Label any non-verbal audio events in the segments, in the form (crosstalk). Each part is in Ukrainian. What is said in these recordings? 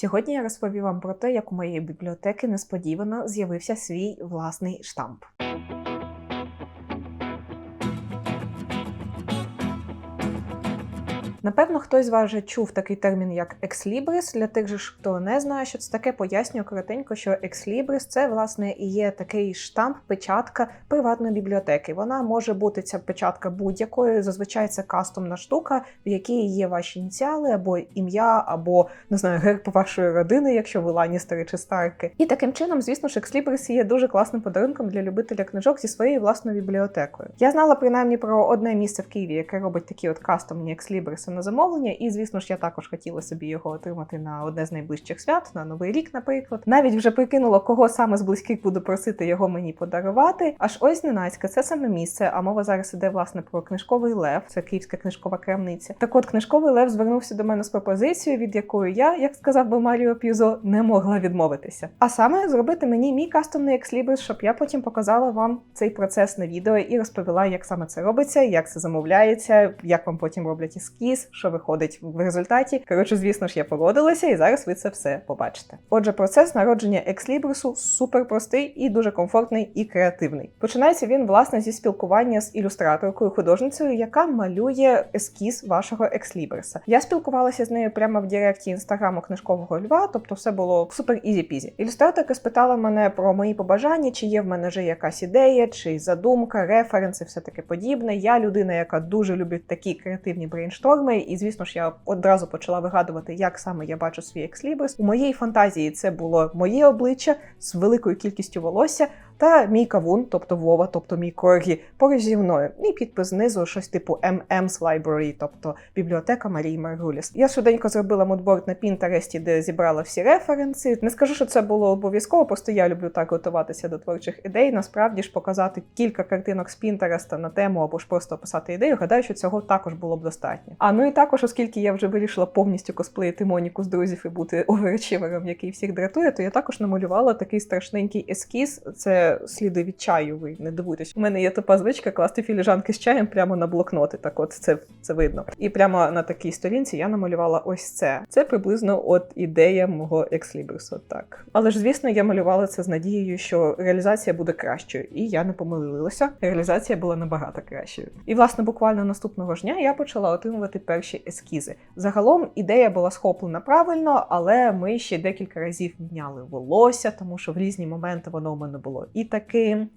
Сьогодні я розповім вам про те, як у моєї бібліотеки несподівано з'явився свій власний штамп. Напевно, хтось з вас вже чув такий термін, як екслібрис. Для тих же хто не знає, що це таке, пояснюю коротенько, що екслібрис це власне і є такий штамп, печатка приватної бібліотеки. Вона може бути ця печатка будь-якою. Зазвичай це кастомна штука, в якій є ваші ініціали або ім'я, або не знаю, герб вашої родини, якщо ви Ланністери чи Старки. І таким чином, звісно ж, екслібрис є дуже класним подарунком для любителя книжок зі своєю власною бібліотекою. Я знала принаймні про одне місце в Києві, яке робить такі от кастомні екслібриси на замовлення, і звісно ж, я також хотіла собі його отримати на одне з найближчих свят, на новий рік, наприклад. Навіть вже прикинула, кого саме з близьких буду просити його мені подарувати. Аж ось зненацька, це саме місце. А мова зараз іде власне про книжковий лев, це київська книжкова крамниця. Так от книжковий лев звернувся до мене з пропозицією, від якої я, як сказав би Маріо П'юзо, не могла відмовитися. А саме зробити мені мій кастомний екслібрис, щоб я потім показала вам цей процес на відео і розповіла, як саме це робиться, як це замовляється, як вам потім роблять ескіз, що виходить в результаті. Коротше, звісно ж, я погодилася, і зараз ви це все побачите. Отже, процес народження екслібрису супер простий і дуже комфортний і креативний. Починається він власне зі спілкування з ілюстраторкою, художницею, яка малює ескіз вашого екслібриса. Я спілкувалася з нею прямо в директі інстаграму книжкового льва, тобто все було супер ізі-пізі. Ілюстраторка спитала мене про мої побажання, чи є в мене вже якась ідея, чи задумка, референси, все таке подібне. Я людина, яка дуже любить такі креативні брейншторми, і звісно ж, я одразу почала вигадувати, як саме я бачу свій екслібрис. У моєї фантазії це було моє обличчя з великою кількістю волосся. Та мій кавун, тобто Вова, тобто мій коргі, поруч зі мною. І підпис знизу щось типу MM's Library, тобто бібліотека Марії Маргуліс. Я швиденько зробила мудборд на Пінтересті, де зібрала всі референси. Не скажу, що це було обов'язково, просто я люблю так готуватися до творчих ідей. Насправді ж показати кілька картинок з Пінтереста на тему або ж просто описати ідею. Гадаю, що цього також було б достатньо. А ну і також, оскільки я вже вирішила повністю косплеїти Моніку з друзів і бути (laughs) оверчивером, який всіх дратує, то я також намалювала такий страшненький ескіз. Це сліди від чаю. Ви не дивуйтесь. У мене є тупа звичка класти філіжанки з чаєм прямо на блокноти. Так, от це це видно. І прямо на такій сторінці я намалювала ось це. Це приблизно от ідея мого екслібрису. Так, але ж звісно, я малювала це з надією, що реалізація буде кращою, і я не помилилася. Реалізація була набагато кращою. І власне, буквально наступного ж дня я почала отримувати перші ескізи. Загалом ідея була схоплена правильно, але ми ще декілька разів міняли волосся, тому що в різні моменти воно у мене було і таким,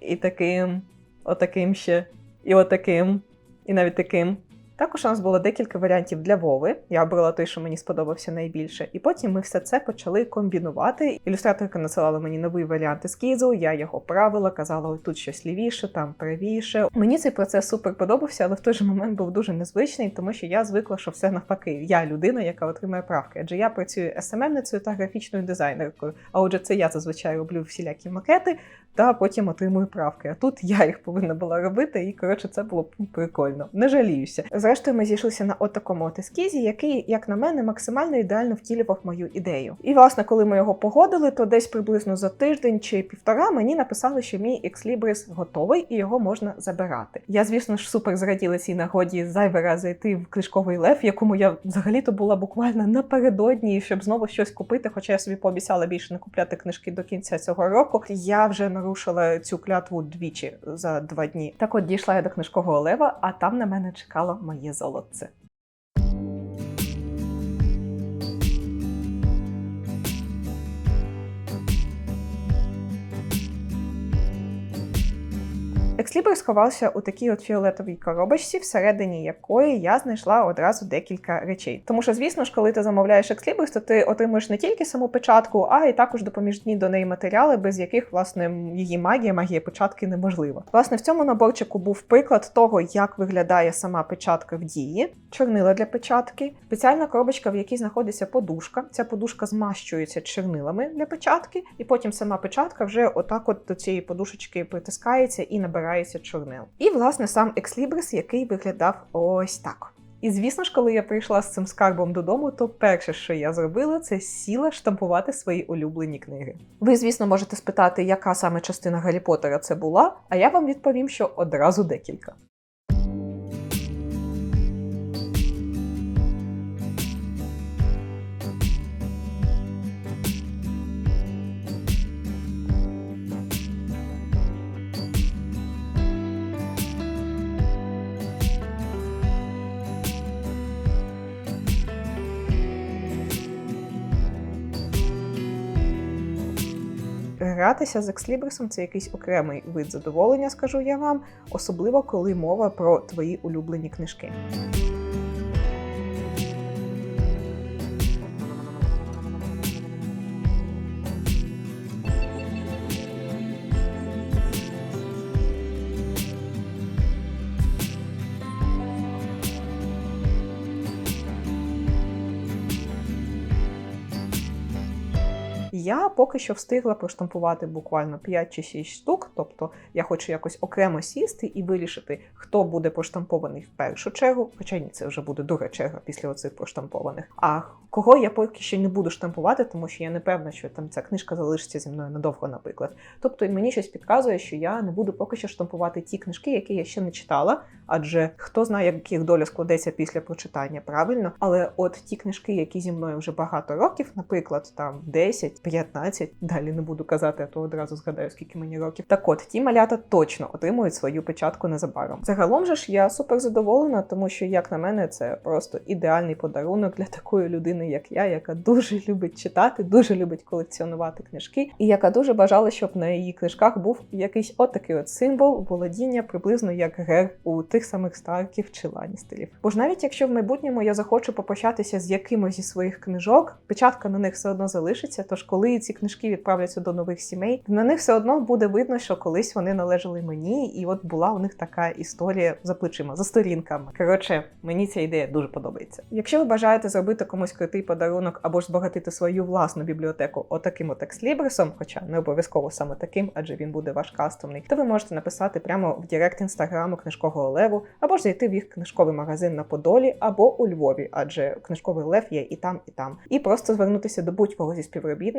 і таким, отаким ще, і отаким, і навіть таким. Також у нас було декілька варіантів для Вови. Я обрала той, що мені сподобався найбільше. І потім ми все це почали комбінувати. Ілюстраторка насилала мені новий варіант ескізу, я його правила, казала, ой, тут щось лівіше, там правіше. Мені цей процес супер подобався, але в той же момент був дуже незвичний, тому що я звикла, що все навпаки. Я людина, яка отримує правки. Адже я працюю СММницею та графічною дизайнеркою. А отже, це я зазвичай роблю всілякі макети. Та потім отримую правки. А тут я їх повинна була робити, і коротше це було прикольно. Не жаліюся. Зрештою, ми зійшлися на от такому от ескізі, який, як на мене, максимально ідеально втілював мою ідею. І власне, коли ми його погодили, то десь приблизно за тиждень чи півтора мені написали, що мій екслібрис готовий і його можна забирати. Я, звісно ж, супер зраділа цій нагоді зайвий раз зайти в книжковий лев, якому я взагалі-то була буквально напередодні, щоб знову щось купити. Хоча я собі пообіцяла більше не купляти книжки до кінця цього року. Я вже нарушила цю клятву двічі за два дні. Так от дійшла я до книжкового лева, а там на мене чекало моє золотце. Екслібр сховався у такій от фіолетовій коробочці, всередині якої я знайшла одразу декілька речей. Тому що, звісно ж, коли ти замовляєш екслібрис, то ти отримуєш не тільки саму печатку, а й також допоміжні до неї матеріали, без яких власне її магія, магія печатки неможлива. Власне, в цьому наборчику був приклад того, як виглядає сама печатка в дії, чорнила для печатки, спеціальна коробочка, в якій знаходиться подушка. Ця подушка змащується чорнилами для печатки, і потім сама печатка вже отак, от до цієї подушечки притискається і набирає чорнил. І, власне, сам екслібрис, який виглядав ось так. І звісно ж, коли я прийшла з цим скарбом додому, то перше, що я зробила, це сіла штампувати свої улюблені книги. Ви, звісно, можете спитати, яка саме частина Гаррі Поттера це була, а я вам відповім, що одразу декілька. Гратися з екслібрисом це якийсь окремий вид задоволення, скажу я вам, особливо коли мова про твої улюблені книжки. Я поки що встигла проштампувати буквально 5 чи 6 штук, тобто я хочу якось окремо сісти і вирішити, хто буде проштампований в першу чергу, хоча ні, це вже буде друга черга після оцих проштампованих. А кого я поки що не буду штампувати, тому що я не певна, що там ця книжка залишиться зі мною надовго, наприклад. Тобто мені щось підказує, що я не буду поки що штампувати ті книжки, які я ще не читала, адже хто знає, як їх доля складеться після прочитання правильно. Але от ті книжки, які зі мною вже багато років, наприклад, там 10, 15, далі не буду казати, а то одразу згадаю, скільки мені років. Так от ті малята точно отримують свою печатку незабаром. Загалом же ж я супер задоволена, тому що, як на мене, це просто ідеальний подарунок для такої людини, як я, яка дуже любить читати, дуже любить колекціонувати книжки, і яка дуже бажала, щоб на її книжках був якийсь отакий от символ володіння, приблизно як гер у тих самих Старків чи Ланістерів. Бо ж навіть якщо в майбутньому я захочу попрощатися з якимось зі своїх книжок, печатка на них все одно залишиться. Тож, коли ці книжки відправляться до нових сімей, на них все одно буде видно, що колись вони належали мені, і от була у них така історія за плечима, за сторінками. Коротше, мені ця ідея дуже подобається. Якщо ви бажаєте зробити комусь крутий подарунок або ж збагатити свою власну бібліотеку отаким от екслібрисом, хоча не обов'язково саме таким, адже він буде ваш кастомний, то ви можете написати прямо в Директ інстаграму книжкового леву, або ж зайти в їх книжковий магазин на Подолі або у Львові, адже книжковий лев є і там, і там, і просто звернутися до будь-кого зі співробітників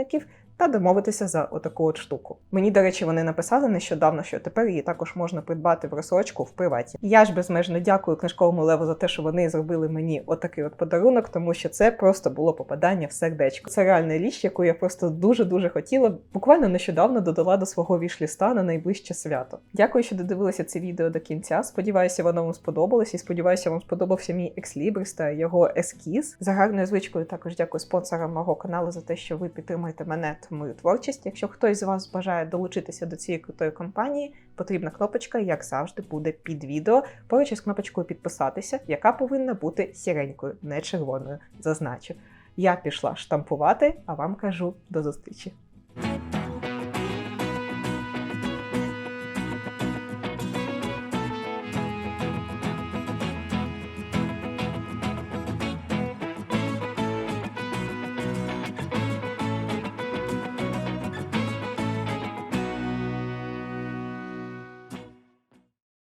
та домовитися за отаку от штуку. Мені, до речі, вони написали нещодавно, що тепер її також можна придбати в розсрочку в приваті. Я ж безмежно дякую книжковому леву за те, що вони зробили мені отакий от подарунок, тому що це просто було попадання в сердечко. Це реальна річ, яку я просто дуже дуже хотіла. Буквально нещодавно додала до свого вішліста на найближче свято. Дякую, що додивилися це відео до кінця. Сподіваюся, воно вам сподобалось, і сподіваюся, вам сподобався мій екслібрис та його ескіз. За гарною звичкою також дякую спонсорам мого каналу за те, що ви підтримуєте мене та мою творчість. Якщо хтось з вас бажає долучитися до цієї крутої компанії, потрібна кнопочка, як завжди, буде під відео. Поруч із кнопочкою підписатися, яка повинна бути сіренькою, не червоною. Зазначу. Я пішла штампувати, а вам кажу до зустрічі.